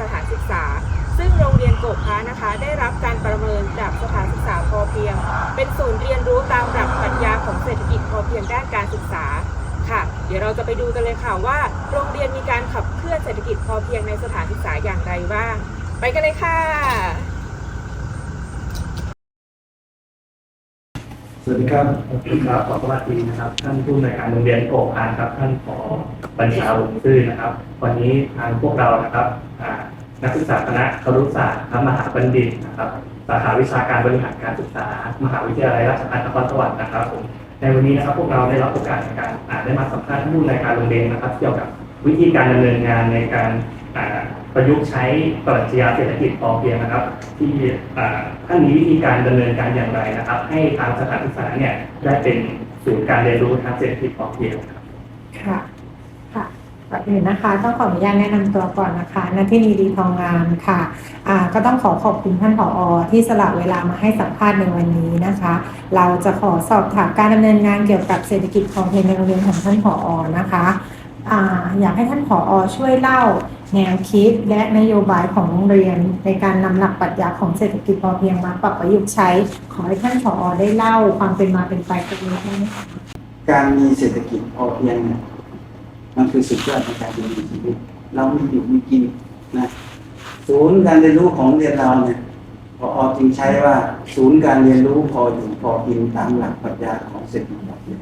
สถานศึกษา ซึ่งโรงเรียนโกบพระนะคะ ได้รับการประเมินจากสถานศึกษาพอเพียง เป็นศูนย์เรียนรู้ตามหลักปรัชญาของเศรษฐกิจพอเพียงด้านการศึกษาค่ะ เดี๋ยวเราจะไปดูกันเลยค่ะว่า โรงเรียนมีการขับเคลื่อนเศรษฐกิจพอเพียงในสถานศึกษาอย่างไรบ้าง ไปกันเลยค่ะ สวัสดีครับผมครับขอสวัสดีนะครับ ท่านผู้อำนวยการโรงเรียนโกพานครับ ท่านผอบัญชาบุญซื่อนะครับ วันนี้ทางพวกเรานะครับอ่า นักศึกษาคณะครุศาสตร์ครับมหาบัณฑิตนะครับสาขาวิชาการบริหารการศึกษา มหาวิทยาลัยราชภัฏนครสวรรค์นะครับผมในวันนี้นะครับพวกเราได้รับโอกาสในการอ่าได้มาสัมภาษณ์ผู้อำนการโรงเรียนนะครับ เกี่ยวกับวิธีการดำเนินงานในการประยุกต์ใช้ปรัชญาเศรษฐกิจพอเพียงนะครับ ที่ท่านมีวิธีการดำเนินการอย่างไรนะครับ ให้ทางสถานศึกษาเนี่ยได้เป็นศูนย์การเรียนรู้ทางเศรษฐกิจพอเพียงครับค่ะ ก่อนอื่นนะคะต้องขออนุญาตแนะนำตัวก่อนนะคะนาทินีดีทองงามค่ะอ่าก็ต้องขอขอบคุณท่านผออที่สละเวลามาให้สัมภาษณ์ในวันนี้นะคะ เราจะขอสอบถามการดำเนินงานเกี่ยวกับเศรษฐกิจพองเพียงในโรงเรียนของท่านผออนะคะอ่าอยากให้ท่านผออช่วยเล่าแนวคิดและนโยบายของโรงเรียน ในการนำหลักปรัชญาของเศรษฐกิจพอเพียงมาปรับประยุกต์ใช้ ขอให้ท่านผออได้เล่าความเป็นมาเป็นไปตรงนี้ได้ไหมการมีเศรษฐกิจพอเพียงเนี่ย มันคือสุดยอดในการดำเนินชีวิตเรามีอยู่มีกินนะศูนย์การเรียนรู้ของเรียนเราเนี่ยพออจึงใช้ว่า ศูนย์การเรียนรู้พออยู่พอกินตามหลักปรัชญาของเศรษฐกิจพอเพียง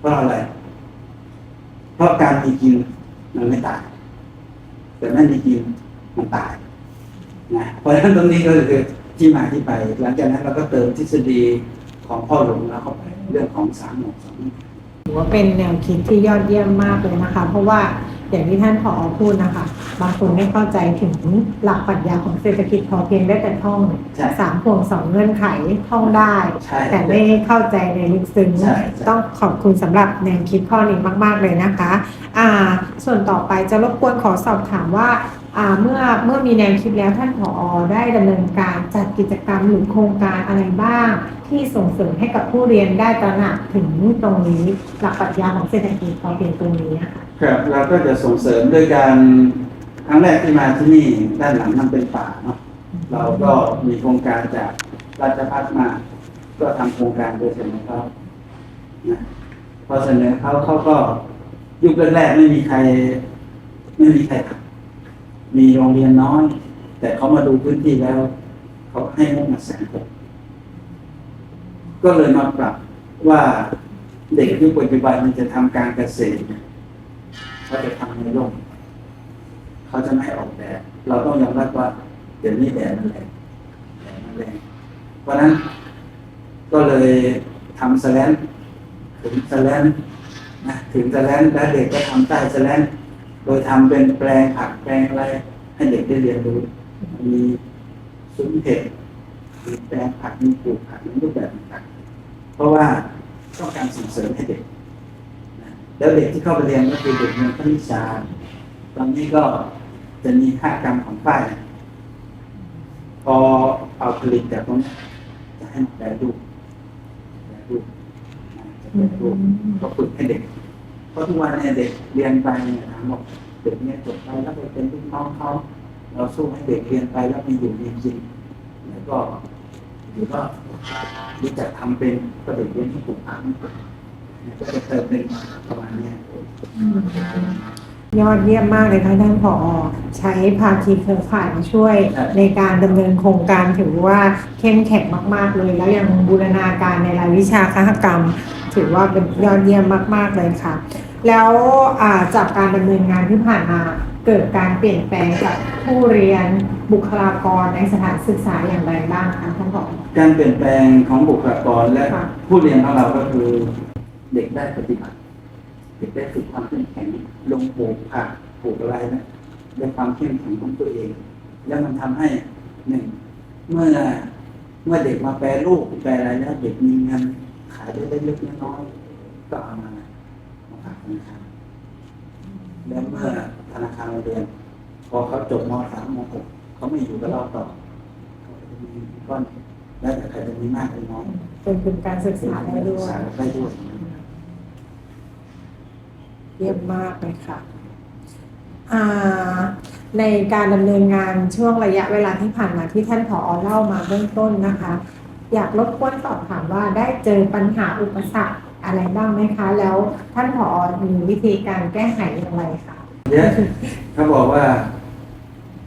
เพราะอะไร เพราะการมีกินมันไม่ตาย แต่ไม่มีกินมันตายนะเพราะฉะนั้นตรงนี้ก็คือที่มาที่ไป หลังจากนั้นเราก็เติมทฤษฎีของพ่อหลวงเราเข้าไปเรื่องของสามหมวกสอง ถือว่าเป็นแนวคิดที่ยอดเยี่ยมมากเลยนะคะ เพราะว่าอย่างที่ท่านผอพูดนะคะ บางคนไม่เข้าใจถึงหลักปรัชญาของเศรษฐกิจพอเพียงได้แต่ท่องใช่สามพวงสองเงื่อนไขท่องได้ ใช่แต่ไม่เข้าใจในลึกซึ้ง ใช่ใช่ ต้องขอบคุณสำหรับแนวคิดข้อนี้มาก ๆ เลยนะคะ อ่า ส่วนต่อไปจะรบกวนขอสอบถามว่า อ่า เมื่อเมื่อมีแนวคิดแล้วท่านผอได้ดำเนินการจัดกิจกรรมหรือโครงการอะไรบ้าง ที่ส่งเสริมให้กับผู้เรียนได้ตระหนักถึงตรงนี้หลักปรัชญาของเศรษฐกิจพอเพียงตรงนี้นะคะครับเราก็จะส่งเสริมด้วยการครั้งแรกที่มาที่นี่ด้านหลังมันเป็นป่าเนาะเราก็มีโครงการจากราชพัฒมา ก็ทำโครงการโดยเสนอเขานะพอเสนอเขาเขาก็ยุคแรกๆไม่มีใคร ไม่มีใครทำมีโรงเรียนน้อย แต่เขามาดูพื้นที่แล้ว เขาให้งบมาแสนหก ก็เลยมาปรับว่าเด็กยุคปัจจุบันมันจะทำการเกษตรเนี่ยเขาจะทำในร่มเขาจะไม่ออกแดดเราต้องยอมรับว่าเดี๋ยวนี้แดดมันแรงแดดมันแรงเพราะนั้นก็เลยทำสแลนถึงสแลนนะถึงสแลนแล้วเด็กก็ทำใต้สแลนโดยทำเป็นแปลงผักแปลงอะไรให้เด็กได้เรียนรู้มีซุ้มเห็ด มีแปลงผักมีปลูกผักในรูปแบบต่างๆเพราะว่าต้องการส่งเสริมให้เด็กนะแล้วเด็กที่เข้าไปเรียนก็คือเด็กเรียนคณิตศาสตร์ตอนนี้ก็จะมีค่ากรรมของฝ้ายพอเอาผลิตจากตรงนี้จะให้มันแปรรูปแปรรูปนะจะแปรรูปก็ฝึกให้เด็กเพราะทุกวันเนี่ยเด็กเรียนไปเนี่ยถามบอกเด็กเนี่ยจบไปแล้วไปเป็นลูกน้องเขาเราสู้ให้เด็กเรียนไปแล้วมีอยู่มีกินแล้วก็ห รือว่ารู้จักทำเป็นก็เด็กเรียนที่ปลูกผักเนี่ยก็จะเติมเป็นประมาณเนี้ยยอดเยี่ยมมากเลยค่ะท่านผอ ใช้ภาคีเครือข่ายมาช่วยใช่ในการดำเนินโครงการถือว่าเข้มแข็งมาก ๆ เลย แล้วยังบูรณาการในรายวิชาคหกรรม ถือว่าเป็นยอดเยี่ยมมาก ๆ เลยค่ะ แล้วอ่าจากการดำเนินงานที่ผ่านมาเกิดการเปลี่ยนแปลงกับผู้เรียน บุคลากรในสถานศึกษาอย่างไรบ้างคะท่านผอการเปลี่ยนแปลงของบุคลากรและค่ะผู้เรียนของเราก็คือเด็กได้ปฏิบัติ เด็กได้ฝึกความเข้มแข็งลงปลูกผักปลูกอะไรนะได้ความเข้มแข็งของตัวเอง แล้วมันทำให้หนึ่งเมื่อเมื่อเด็กมาแปรรูปแปรอะไรแล้วเด็กมีเงินขายได้เล็กๆน้อยๆก็เอามามาฝากธนาคารแล้วเมื่อธนาคารมาเรียนพอเขาจบมสามมหก เขาไม่อยู่กับเราต่อเขาจะมีก้อนแล้วแต่ใครจะมีมากหรือน้อยเป็นทุนการศึกษาได้ด้วยศึกษาได้ด้วยเยี่ยมมากเลยค่ะอ่าในการดำเนินงานช่วงระยะเวลาที่ผ่านมาที่ท่านผอเล่ามาเบื้องต้นนะคะ อยากรบกวนสอบถามว่าได้เจอปัญหาอุปสรรคอะไรบ้างไหมคะ แล้วท่านผอมีวิธีการแก้ไขอย่างไรคะเดี๋ยวเขาบอกว่า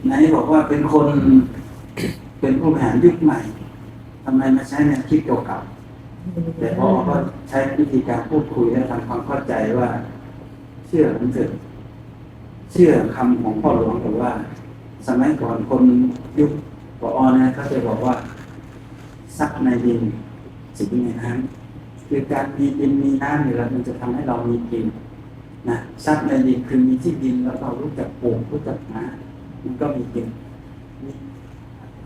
ไหนบอกว่าเป็นคนเป็นผู้บริหารยุคใหม่ทำไมมาใช้แนวคิดเก่าๆแต่พอก็ใช้วิธีการพูดคุยและทำความเข้าใจว่า เชื่อมันเถอะเชื่อคำของพ่อหลวงแต่ว่า สมัยก่อนคนยุคปอเนี่ยเขาจะบอกว่าซักในดินสิ่งในน้ำคือการมีดินมีน้ำเนี่ยมันจะทำให้เรามีกินนะทรัพย์ในดินคือมีที่ดินแล้วเรารู้จักปลูกรู้จักหา มันก็มีกิน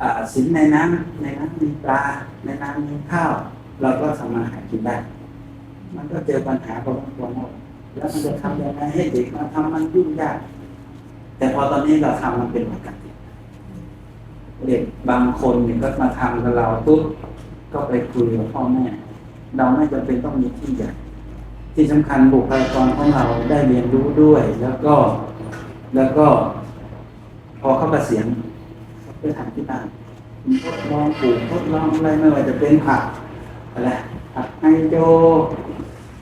อาสินในน้ำในน้ำมีปลา ในน้ำมีข้าว เราก็สามารถหากินได้ มันก็เจอปัญหาพอสมควรหมดแล้วมันจะทำยังไงให้เด็กมาทำมันยุ่งยากแต่พอตอนนี้เราทำมันเป็นปกติเด็กบางคนเนี่ยก็มาทำกับเราปุ๊บก็ไปคุยกับพ่อแม่ เราไม่จำเป็นต้องมีที่ใหญ่ที่สำคัญบุคลากรของเราได้เรียนรู้ด้วย แล้วก็แล้วก็ อเข้าเกษียณเขาไปทำที่บ้านทดลองปลูกทดลองอะไรไม่ว่าจะเป็นผักอะไรผักไฮโด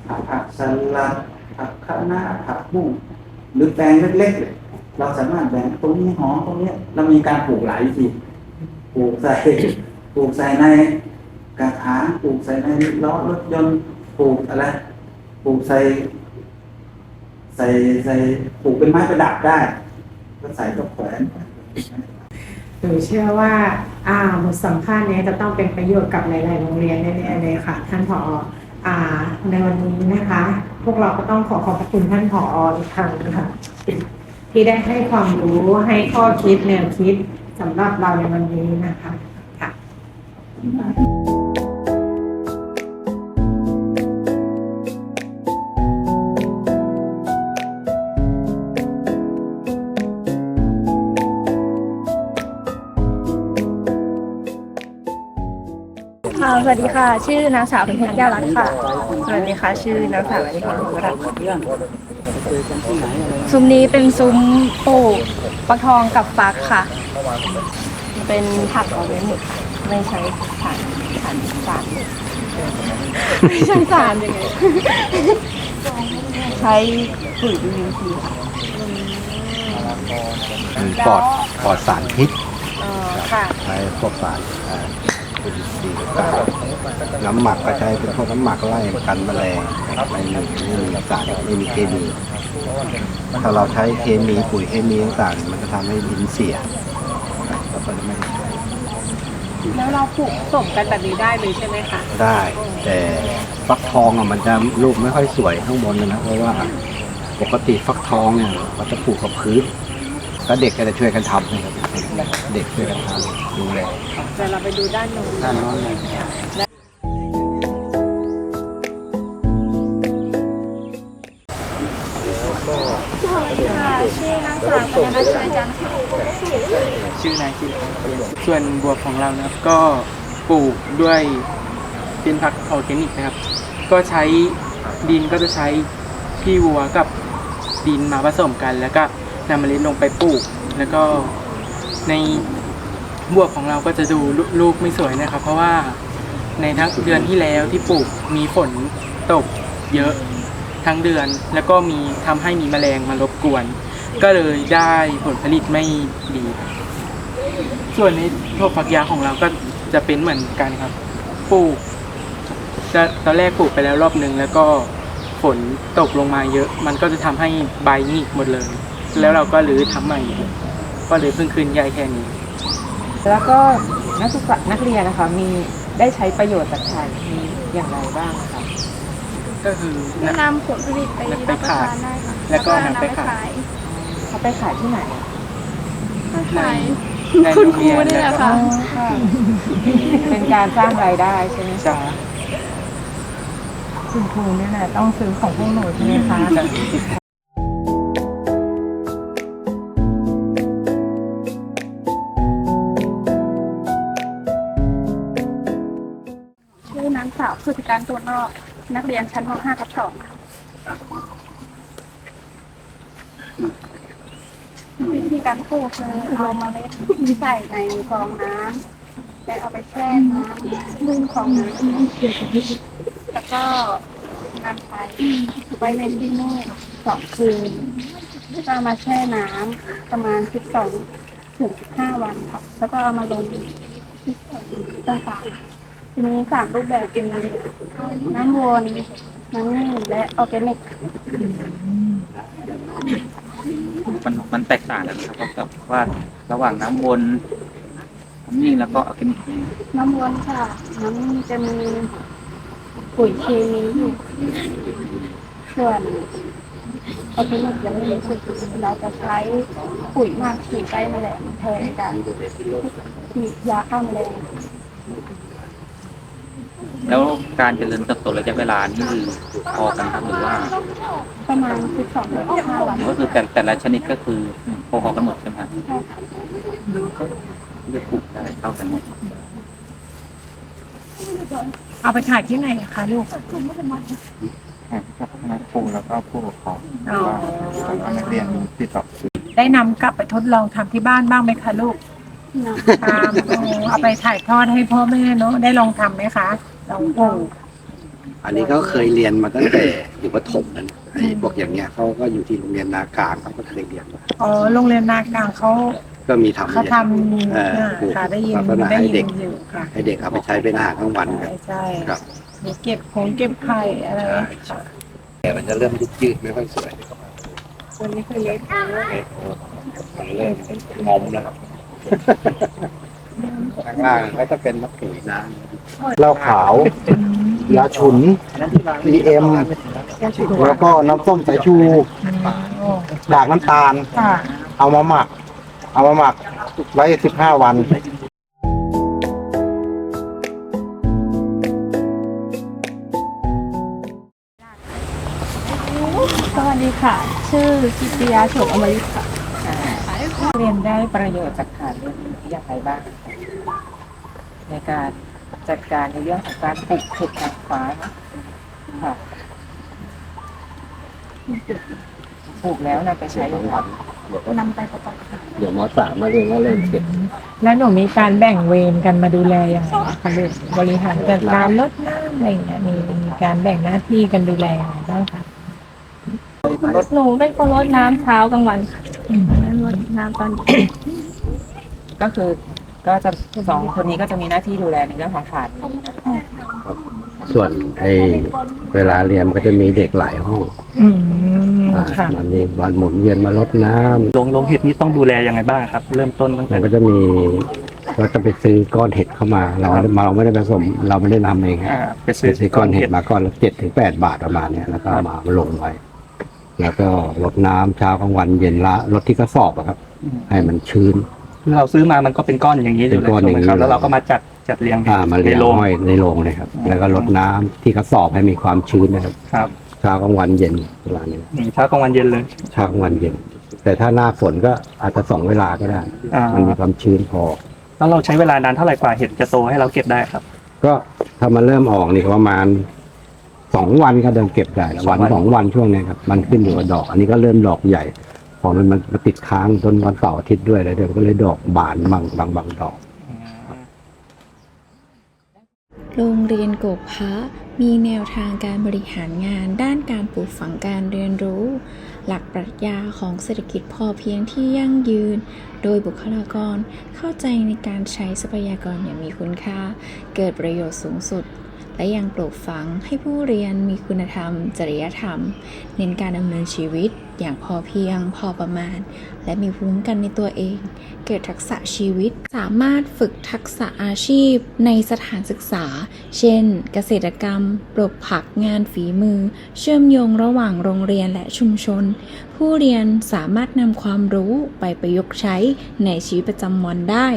ผักผักสลัดผักคะน้าผักบุ้งหรือแปลงเล็กๆเราสามารถแบ่งตรงนี้หอมตรงนี้เรามีการปลูกหลายวิธีปลูกใส่ปลูกใส่ในกระถางปลูกใส่ในล้อรถยนต์ปลูกอะไรปลูกใส่ ใส่ใส่ปลูกเป็นไม้ประดับได้ ก็ใส่ก็แขวนหนูเชื่อว่าอ่าบทสัมภาษณ์นี้จะต้องเป็นประโยชน์กับหลาย ๆ โรงเรียนแน่ๆเลยค่ะ ท่านผออ่าในวันนี้นะคะ พวกเราก็ต้องขอขอบพระคุณท่านผออีกครั้งค่ะ ที่ได้ให้ความรู้ให้ข้อคิดแนวคิดสำหรับเราในวันนี้นะคะค่ะ ค่ะ สวัสดีค่ะ ชื่อนางสาวพ็ญเพชรแก้วรัตน์ค่ะ สวัสดีค่ะ ชื่อนางสาวอนิพรบุญรัตน์ซุ้มนี้เป็นซุ้มปลูกฟักทองกับฟักค่ะ เป็นผักออร์แกนิกไม่ใช้สารสารสารไม่ใช่สารใช้ปุ๋ย DUP ค่ะปลอดปลอดสารพิษใช้พวกสารอ นทรีย์ต่างๆน้ำหมักก็ใช้เป็นพวกน้ำหมักไล่กันแมลงไม่มีไม่มีสารไม่มีเคมีถ้าเราใช้เคมีปุ๋ยเคมีต่างๆมันจะทำให้ดินเสียแล้วก็ไม่ได้ใช้แล้วเราปลูกสมกันแบบนี้ได้เลยใช่ไหมคะได้ แต่ฟักทองอะมันจะลูกไม่ค่อยสวยข้างบนนะเพราะว่าปกติฟักทองเนี่ยเราจะปลูกกับพื้น ก็เด็กก็จะช่วยกันทำนะครับเด็กช่วยกันทำดูแลเดี๋ยวเราไปดูด้านนู้นด้านโน้นเลยค่ะชื่อนางสาวกัญญาณชัยจันทร์ค่ะชื่อนายคิดส่วนบวบของเรานะครับก็ปลูกด้วยเป็นผักออร์แกนิกนะครับ ก็ใช้ดินก็จะใช้ขี้วัวกับดินมาผสมกันแล้วก็ นำเมล็ดลงไปปลูก แล้วก็ในบวบของเราก็จะดูลูกไม่สวยนะครับ เพราะว่าในทั้งเดือนที่แล้วที่ปลูกมีฝนตกเยอะทั้งเดือน แล้วก็มีทำให้มีแมลงมารบกวน ก็เลยได้ผลผลิตไม่ดี ส่วนในพวกฝักยาวของเราก็จะเป็นเหมือนกันครับปลูกจะตอนแรกปลูกไปแล้วรอบหนึ่งแล้วก็ฝนตกลงมาเยอะ มันก็จะทำให้ใบหงิกหมดเลย แล้วเราก็รื้อทำใหม่ก็เลยเพิ่งขึ้นใหญ่แค่นี้ แล้วก็นักศึกษานักเรียนนะคะมีได้ใช้ประโยชน์จากถ่านนี้อย่างไรบ้างคะก็คือนะ นำผลผลิตไปรับประทานได้ค่ะแล้วก็นำไปขาย เขาไปขายที่ไหนก็ขายในคุโรณงครูเรียนนี่แหแล้ละวก็ค่ะ เป็นการสร้างรายได้ใช่ไหมใช่คะคุณครูเนี่ยแหละต้องซื้อของพวกหนูใช่ไหมคะชื่ การตัวนอกนักเรียนชั้นม .5 ทับสองวิธีการกู้คือเอาเมล็ดใส่ในฟองน้ำแล้วเอาไปแช่น้ำนึ่งของน้ำแล้วก็นำไปไว้ในที่มืดสองคืนก็มาแช่น้ำประมาณ 12ถึง15 วันค่ะแล้วก็เอามาลงที่ต่าง ทีนี้สามรูปแบบเป็นน้ำวนน้ำนึ่งและออร์แกนิกมันมันแตกต่างกันนะครับกับว่าระหว่างน้ำวนน้ำนิ่งแล้วก็ออร์แกนิกน้ำวนค่ะ น้ำมันจะมีปุ๋ยเคมีอยู่ส่วนออร์แกนิกยังไม่รู้สึกเราจะใช้ปุ๋ยมากฉีดใกล้แมลงแทนการฉีดยาฆ่าแมลง แล้วการเจริญเติบโตระยะเวลานี่คือพอกันครับหรือว่าประมาณ12หรือ15วันก็คือแต่แต่ละชนิดก็คือพอๆกันหมดใช่ไหมครับใช่ค่ะเลือกปลูกได้เท่ากันหมดเอาไปขายที่ไหนอะคะลูกครับนักปลูกแล้วก็ผู้ปกครองอ๋อว่านักเรียนที่อได้นำกลับไปทดลองทำที่บ้านบ้างไหมคะลูกเนาะตามเอาไปถ่ายทอดให้พ่อแม่เนาะได้ลองทำไหมคะ องปลูกอันนี้ก็เคยเรียนมาตั้งแต่อยู่ประถมนั้นไอ้พวกอย่างเงี้ยเขาก็อยู่ที่โรงเรียนนากลางเขาก็เคยเรียนมาอ๋อโรงเรียนนากลางเขาก็มีทำเขาเรียนทำเอออ่าปลูกค่ะได้ยินลักษณะได้ให้ยิเด็กนอยู่ค่ะให้เด็กเอาไปใช้เป็นอาหารกลางวันกันใช่ใช่ครับมีเก็บของเก็บไข่อะไรใช่ใช่แต่มันจะเริ่มยืดๆไม่ค่อยสวยคนนี้คือเล็กมันเริ่มงอมแล้วครับข้างล่างก็จะเป็นมะกรูดน้ำ เหล้าขาว ยาฉุน PM แล้วก็น้ำส้มสายชูด่างน้ำตาล ค่ะ เอามาหมัก เอามาหมักไว้สิบห้าวัน สวัสดีค่ะ ชื่อกิติยาโฉมอมริตค่ะ เรียนได้ประโยชน์จากการเรียนรู้อย่างไรบ้าง ในการ จัดการในเรื่องของการปลูกเห็ดนางฟ้าเนอะค่ะปลูกแล้วนำไปใช้ยังไงนำไปประกอบอาหารเดี๋ยวมสามมาเรียนก็เริ่มเก็บแล้วหนูมีการแบ่งเวรกันมาดูแลยังไงคะลูกบริหารจัดการลดน้ำอะไรอย่างเงี้ยมีมีการแบ่งหน้าที่กันดูแลยังไงบ้างคะรถหนูเป็นคนรดน้ำเช้ากลางวันค่ะแล้วรดน้ำตอนเย็นก็คือ ก็จะสองคนนี้ก็จะมีหน้าที่ดูแลในเรื่องของขาดส่วนไอ้เวลาเรียนมันก็จะมีเด็กหลายห้องอืมอ่าค่ะ มันมีวันหมุนเวียนมาลดน้ำลงลงเห็ดนี้ต้องดูแลยังไงบ้างครับ เริ่มต้นตั้งมัแต่นก็จะมีเราจะไปซื้อก้อนเห็ดเข้ามา เราเราไม่ได้ผสม เราไม่ได้ทำเองอ่าไปไปซื้อซื้อก้อนเห็ดมาก้อนละเจ็ดถึงแปดบาทประมาณเนี้ยแล้วก็เอามาลงไว้ แล้วก็ลดน้ำเช้ากลางวันเย็นละลดที่กระสอบอะครับให้มันชื้นคือ เราซื้อมามันก็เป็นก้อนอย่างนี้เลยเป็นก้อนอย่างนี้ถูกไหมครับแล้วเราก็มาจัดจัดเรียงอ่ามาเลี้ยงในโรง ห้อยในโรงเลยครับ แล้วก็ลดน้ำที่กระสอบให้มีความชื้นนะครับครับเช้ากลางวันเย็นเวลานี้อืมเช้ากลางวันเย็นเลยเช้ากลางวันเย็น แต่ถ้าหน้าฝนก็อาจจะสองเวลาก็ได้ อ่ามันมีความชื้นพอ แล้วเราใช้เวลานานเท่าไหร่กว่าเห็ดจะโตให้เราเก็บได้ครับ ก็ถ้ามันเริ่มออกนี่ก็ประมาณสองวันก็เดิมเก็บได้วันสองวัน สองวันช่วงเนี้ยครับ มันขึ้นอยู่กับดอก อันนี้ก็เริ่มดอกใหญ่ พอมันมันติดค้างจนวันเสาร์อาทิตย์ด้วยเลยเดี๋ยวมันก็เลยดอกบานบางบางบางดอก โรงเรียนโกกพระมีแนวทางการบริหารงานด้านการปลูกฝังการเรียนรู้ หลักปรัชญาของเศรษฐกิจพอเพียงที่ยั่งยืน โดยบุคลากรเข้าใจในการใช้ทรัพยากรอย่างมีคุณค่า เกิดประโยชน์สูงสุด และยังปลูกฝังให้ผู้เรียนมีคุณธรรม จริยธรรม เน้นการดำเนินชีวิต อย่างพอเพียง พอประมาณ และมีภูมิคุ้มกันในตัวเอง เกิดทักษะชีวิตสามารถฝึกทักษะอาชีพในสถานศึกษา เช่น เกษตรกรรม ปลูกผักงานฝีมือ เชื่อมโยงระหว่างโรงเรียนและชุมชน ผู้เรียนสามารถนำความรู้ไปประยุกต์ใช้ในชีวิตประจำวันได้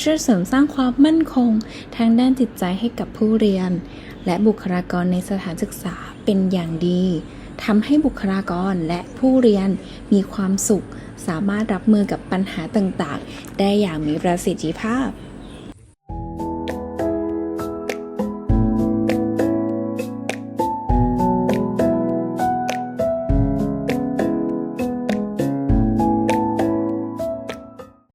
ช่วยเสริมสร้างความมั่นคง ทางด้านจิตใจให้กับผู้เรียน และบุคลากรในสถานศึกษาเป็นอย่างดีทำให้บุคลากรและผู้เรียนมีความสุข สามารถรับมือกับปัญหาต่างๆ ได้อย่างมีประสิทธิภาพ